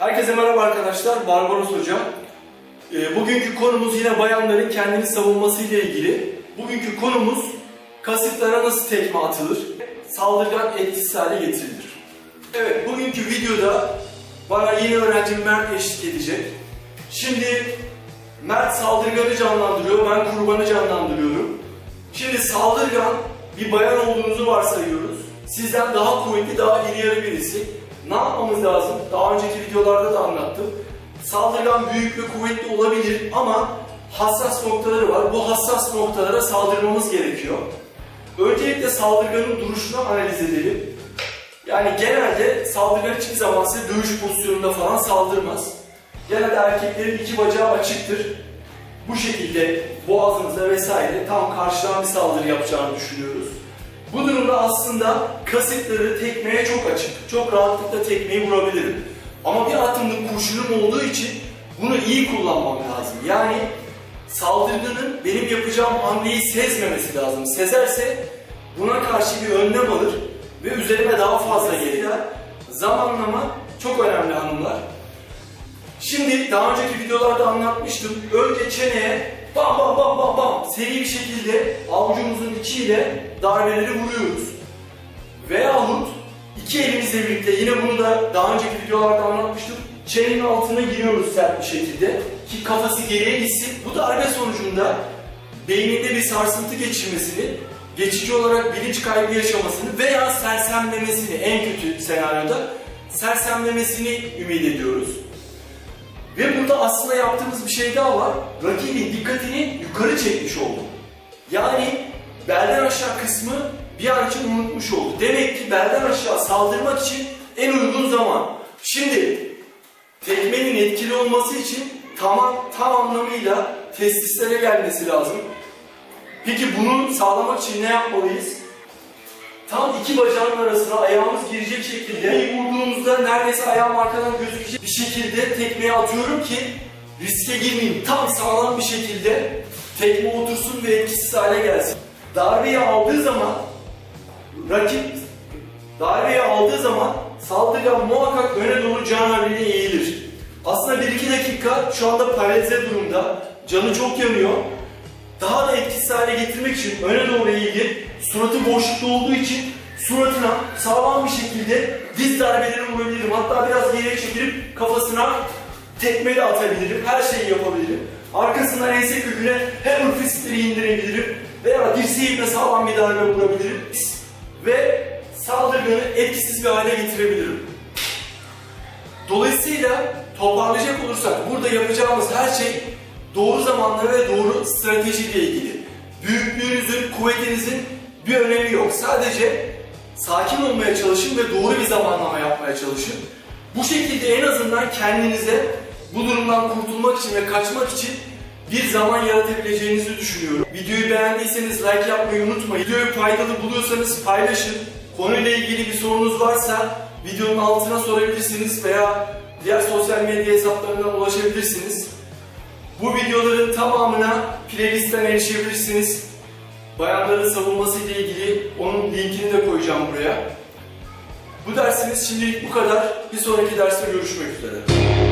Herkese merhaba arkadaşlar, Barbaros Hocam. Ee, bugünkü konumuz yine bayanların kendini savunması ile ilgili. Bugünkü konumuz kasıklara nasıl tekme atılır, saldırgan etkisiz hale getirilir. Evet, bugünkü videoda bana yeni öğrencim Mert eşlik edecek. Şimdi Mert saldırganı canlandırıyor, ben kurbanı canlandırıyorum. Şimdi saldırgan bir bayan olduğunuzu varsayıyoruz. Sizden daha kuvvetli, daha iri yarı birisi. Ne yapmamız lazım? Daha önceki videolarda da anlattım. Saldırgan büyük ve kuvvetli olabilir ama hassas noktaları var. Bu hassas noktalara saldırmamız gerekiyor. Öncelikle saldırganın duruşunu analiz edelim. Yani genelde saldırgan hiçbir zaman size dövüş pozisyonunda falan saldırmaz. Genelde erkeklerin iki bacağı açıktır. Bu şekilde boğazınıza vesaire tam karşıdan bir saldırı yapacağını düşünüyoruz. Bu durumda aslında kasıkları tekmeye çok açık. Çok rahatlıkla tekmeyi vurabilirim. Ama bir atımlık kurşunum olduğu için bunu iyi kullanmam lazım. Yani saldırganın benim yapacağım hamleyi sezmemesi lazım. Sezerse buna karşı bir önlem alır ve üzerime daha fazla gelir. Zamanlama çok önemli hanımlar. Şimdi daha önceki videolarda anlatmıştım. Önce çeneye bam bam bam bam bam seri bir şekilde avucumuzun içiyle darbeleri vuruyoruz. Veyahut iki elimizle birlikte yine bunu da daha önceki videolarda anlatmıştım. Çenenin altına giriyoruz sert bir şekilde ki kafası geriye gitsin. Bu darbe sonucunda beyninde bir sarsıntı geçirmesini, geçici olarak bilinç kaybı yaşamasını veya sersemlemesini en kötü senaryoda sersemlemesini ümit ediyoruz. Ve burada aslında yaptığımız bir şey daha var. Rakibin dikkatini yukarı çekmiş olduk. Yani belden aşağı kısmı bir an için unutmuş oldu. Demek ki belden aşağı saldırmak için en uygun zaman. Şimdi tekmenin etkili olması için tamam tam anlamıyla testislere gelmesi lazım. Peki bunu sağlamak için ne yapmalıyız? Tam iki bacağın arasına ayağımız girecek şekilde vurduğumuzda neredeyse ayağım arkadan gözükecek şekilde tekmeyi atıyorum ki riske girmeyeyim. Tam sağlam bir şekilde tekme otursun ve etkisiz hale gelsin. Darbeyi aldığı zaman rakip darbeyi aldığı zaman saldırgan muhakkak öne doğru can havliyle eğilir. Aslında 1-2 dakika şu anda paralize durumda. Canı çok yanıyor. Daha da etkisiz hale getirmek için öne doğru eğilir. Suratı boşlukta olduğu için suratına sağlam bir şekilde diz darbeleri vurabilirim. Hatta biraz geriye çekilip kafasına tekme de atabilirim. Her şeyi yapabilirim. Arkasından ense köküne hem fistleri indirebilirim. Veya dirseğimle sağlam bir darbe vurabilirim. Ve saldırganı etkisiz bir hale getirebilirim. Dolayısıyla toparlayacak olursak burada yapacağımız her şey doğru zamanla ve doğru stratejiyle ilgili. Büyüklüğünüzün, kuvvetinizin bir önemi yok. Sadece sakin olmaya çalışın ve doğru bir zamanlama yapmaya çalışın. Bu şekilde en azından kendinize bu durumdan kurtulmak için ve kaçmak için bir zaman yaratabileceğinizi düşünüyorum. Videoyu beğendiyseniz like yapmayı unutmayın. Videoyu faydalı buluyorsanız paylaşın. Konuyla ilgili bir sorunuz varsa videonun altına sorabilirsiniz veya diğer sosyal medya hesaplarından ulaşabilirsiniz. Bu videoların tamamına playlistten erişebilirsiniz. Bayanların savunması ile ilgili onun linkini de koyacağım buraya. Bu dersimiz şimdilik bu kadar. Bir sonraki derste görüşmek üzere.